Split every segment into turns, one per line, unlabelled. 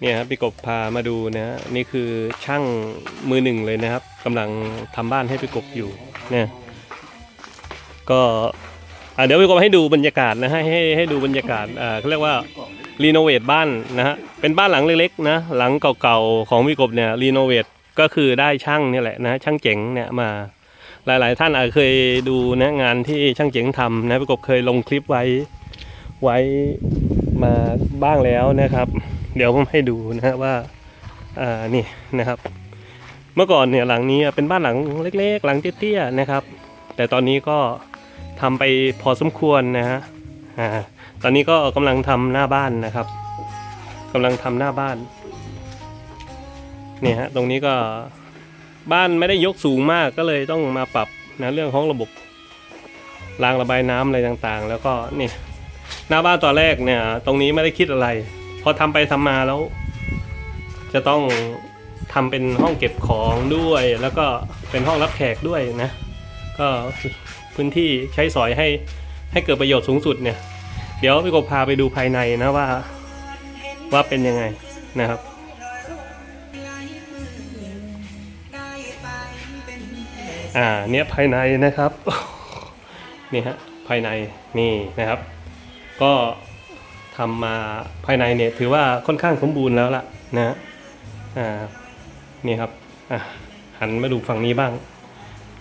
เนี่ยครับพี่กบพามาดูนะฮะนี่คือช่างมือหนึ่งเลยนะครับกำลังทำบ้านให้พี่กบอยู่เนี่ยก็เดี๋ยวพี่กบให้ดูบรรยากาศนะให้ให้ให้ดูบรรยากาศอ่าเขาเรียกว่ารีโนเวทบ้านนะฮะเป็นบ้านหลังเล็กๆนะหลังเก่าๆของพี่กบเนี่ยรีโนเวทก็คือได้ช่างเนี่ยแหละนะช่างเจ๋งเนี่ยมาหลายๆ ท่านอาจเคยดูนะงานที่ช่างเจ๋งทำนะพี่กบเคยลงคลิปไว้ไว้มาบ้างแล้วนะครับ เดี๋ยวผมให้ดูนะฮะว่าอ่านี่นะครับ เมื่อก่อนเนี่ยหลังนี้เป็นบ้านหลังเล็กๆ หลังเตี้ยๆนะครับ แต่ตอนนี้ก็ทำไปพอสมควรนะฮะอ่าตอนนี้ก็กำลังทำหน้าบ้านนะครับกำลังทำหน้าบ้านเนี่ยฮะตรงนี้ก็บ้านไม่ได้ยกสูงมากก็เลยต้องมาปรับนะเรื่องของระบบรางระบายน้ำอะไรต่างๆ แล้วก็นี่หน้าบ้านตอนแรกเนี่ยตรงนี้ไม่ได้คิดอะไร อทำไปทำมาแล้ว จะต้องทำเป็นห้องเก็บของด้วย แล้วก็เป็นห้องรับแขกด้วยนะ ก็พื้นที่ใช้สอยให้ให้เกิดประโยชน์สูงสุดเนี่ย เดี๋ยวพี่กบพาไปดูภายในนะว่า ว่าเป็นยังไงนะครับอ่าเนี่ยภายในนะครับ นี่ฮะภายในนี่นะครับ ก็ ทำมาภายในเนี่ยถือว่าค่อนข้างสมบูรณ์แล้วล่ะนะฮะอ่านี่ครับอะหันมาดูฝั่งนี้บ้าง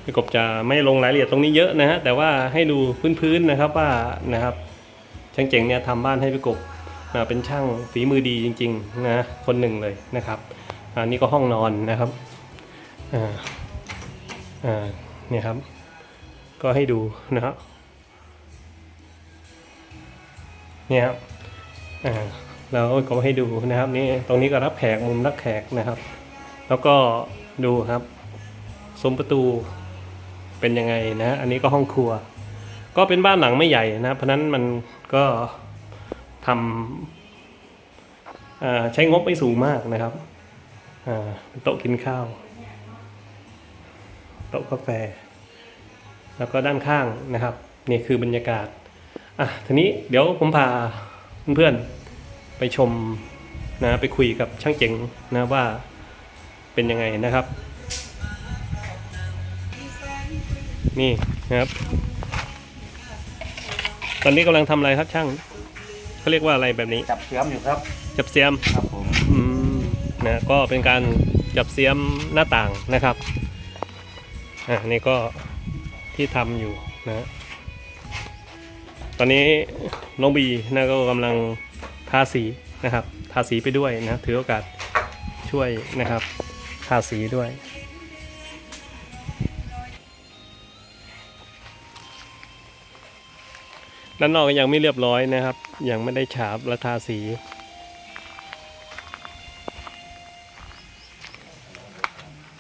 พี่กบจะไม่ลงรายละเอียดตรงนี้เยอะนะฮะแต่ว่าให้ดูพื้นๆนะครับว่านะครับช่างเจ๋งเนี่ยทำบ้านให้พี่กบอ่าเป็นช่างฝีมือดีจริงๆนะคนหนึ่งเลยนะครับอันนี้ก็ห้องนอนนะครับอ่าอ่าเนี่ยครับ ก็ให้ดูนะครับเนี่ยครับ อ่าเราก็ให้ดูนะครับนี่ตรงนี้ก็รับแขกมุมรับแขกนะครับ แล้วก็ดูครับซุ้มประตูเป็นยังไงนะ อันนี้ก็ห้องครัว ก็เป็นบ้านหลังไม่ใหญ่นะเพราะนั้นมันก็ทำใช้งบไม่สูงมากนะครับโต๊ะกินข้าว โต๊ะกาแฟ แล้วก็ด้านข้างนะครับ นี่คือบรรยากาศอะทีนี้เดี๋ยวผมพา เพื่อนๆไปชมนะไปคุยกับช่างเจ๋งนะว่าเป็นยังไงนะครับ นี่นะครับ ตอนนี้กำลังทำอะไรครับช่างเขาเรียกว่าอะไรแบบนี้
จับเชื่อมอยู่ครับ
จับเสียม
ครับผม
อืมนะก็เป็นการจับเสียมหน้าต่างนะครับอ่านี่ก็ที่ทำอยู่นะ ตอนนี้น้องบีนะก็กำลังทาสีนะครับ ทาสีไปด้วยนะถือโอกาสช่วยนะครับ ทาสีด้วยด้านนอกก็ยังไม่เรียบร้อยนะครับ ยังไม่ได้ฉาบและทาสี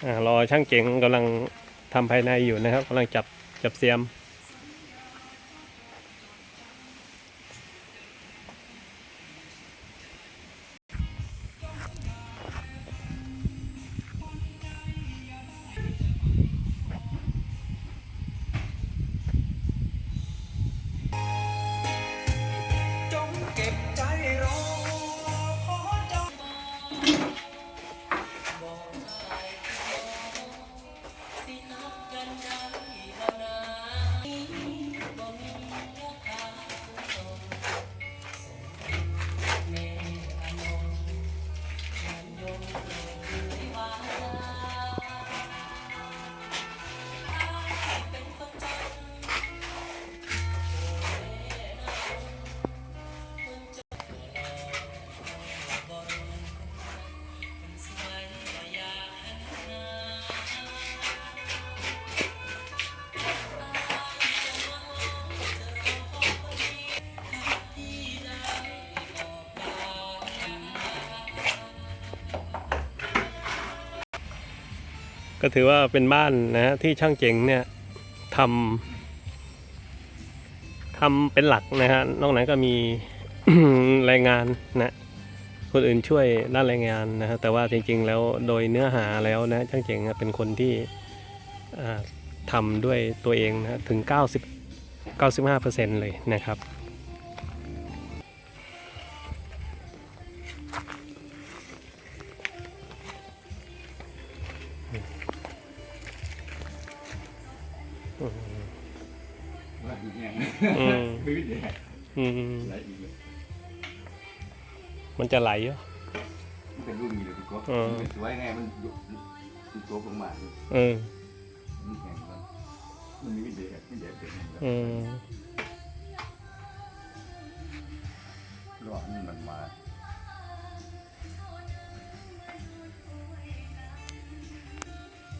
อรอช่างเจ๋งกำลังทำภายในอยู่นะครับกำลังจับจับเสียม
ก็
ถือว่าเป็นบ้านนะฮะที่ช่างเจ๋งเนี่ยทำทำเป็นหลักนะฮะนอกนั้นก็มีแรงงานนะคนอื่นช่วยด้านแรงงานนะฮะแต่ว่าจริงๆแล้วโดยเนื้อหาแล้วนะช่างเจ๋งเป็นคนที่ทำด้วยตัวเองนะถึง 90 95%เลยนะครับ
ว่าอีกอย่าง
อืม
ไม่วิทยา
อืม
อะไรอีกเลย
มันจะไหลเหรอ
มันเป็นรุ่นนี้เลยพี่ก๊อฟ
เออ
มันสวยไงมันยุบมันโตลงมา
เออ
มันแข็งมันมันมีวิทยาวิทยาเป็นอย่างนั้น
อืม